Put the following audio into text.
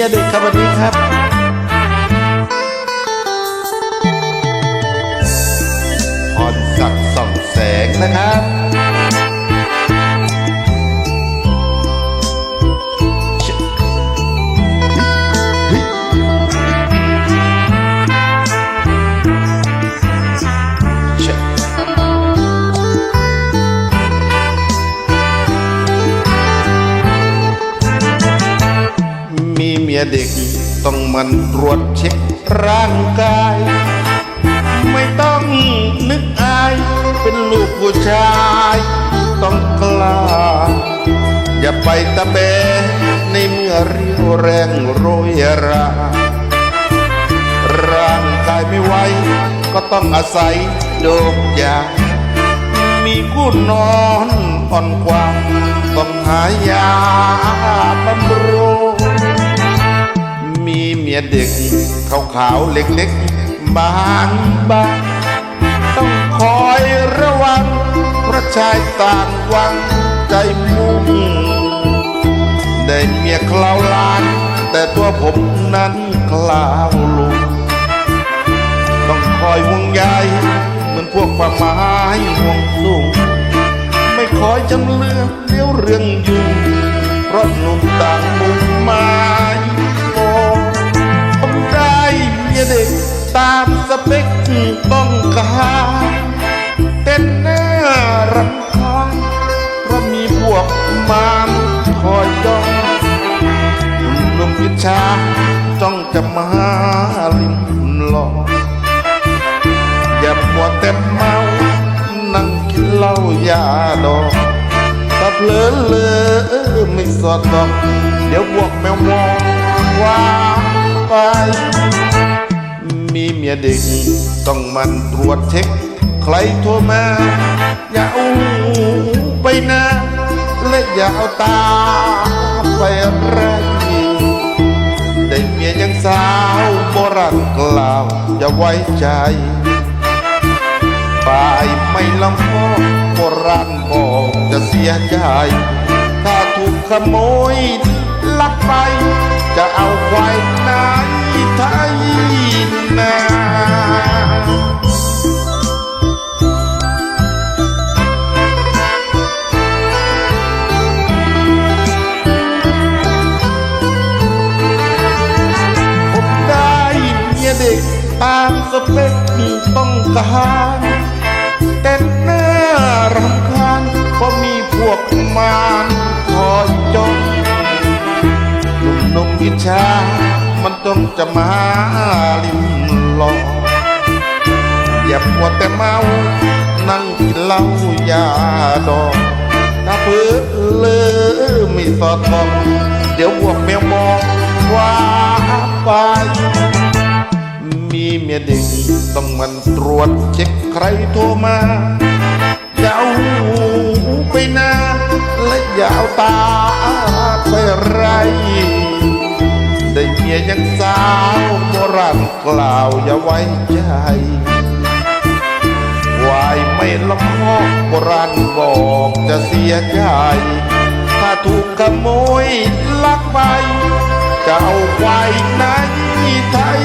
ยดึกครับวันนี้ครับพรศักดิ์ส่องแสงนะครับ ยเด็กต้องมันตรวจเช็คร่างกาย ไม่ต้องนึกอาย เป็นลูกผู้ชาย ต้องกล้า อย่าไปตะเบในเมื่อเรียวแรงโรยรา ร่างกายไม่ไหวก็ต้องอาศัยโดกยา มีกู้นอนอ่อนกว่าต้องหายาบำ มีเมียเด็กขาวขาวๆเล็กๆ บางบางต้องคอยระวังพระชายต่างวังใจมุ่งได้เมียคลาวลาน แต่ตัวผมนั้นคลาวลุงต้องคอยห่วงใยเหมือนพวกป่าไม้ห่วงสูงไม่คอยจำเลือกเลี้ยวเรื่องยุ่งเพราะหนุ่มต่างมุมหมา ตามสเปคต้องการแต่หน้ารำคาญเพราะมีพวกมารคอยจ้องหนุ่มวิชาจ้องจะมาลิมหลอกอย่ามัวแต่เมานั่งกินเหล้ายาดอกถ้าเผลอเลอไม่สอดส่องเดี๋ยวบวกแมวมองว่าไป มีเมียเด็กต้องมันตรวจเช็ค ใครโทรมา อย่าเอาหูไปนะ และอย่าเอาตาไปไรได้เมียยังสาวโบราณกล่าว อย่าไว้ใจฝ่ายไม่ลำพอโบราณบอกจะเสียใจ ถ้าถูกขโมย ลักไป จะเอาควายน ตามสเปคต้องการแต่หน้ารำคาญเพราะมีพวกมารคอยจ้องหนุ่มๆอิจฉามันต้องจะมาลิมลอกอย่ามัวแต่เมา นั่งกินเหล้ายาดองถ้าเพื่อเลอไม่สอดส่อง เดี๋ยวพวกแมวมองว่าไป เมียเด็กต้องมันตรวจเช็คใครโทรมาอย่าเอาหูไปนะและอย่าเอาตาไปไร ได้เมียยังสาวโบราณกล่าวอย่าไว้ใจวายไม่ละมอกโบราณบอกจะเสียใจ ถ้าถูกขโมยลักไปจะเอาควายไหนไทย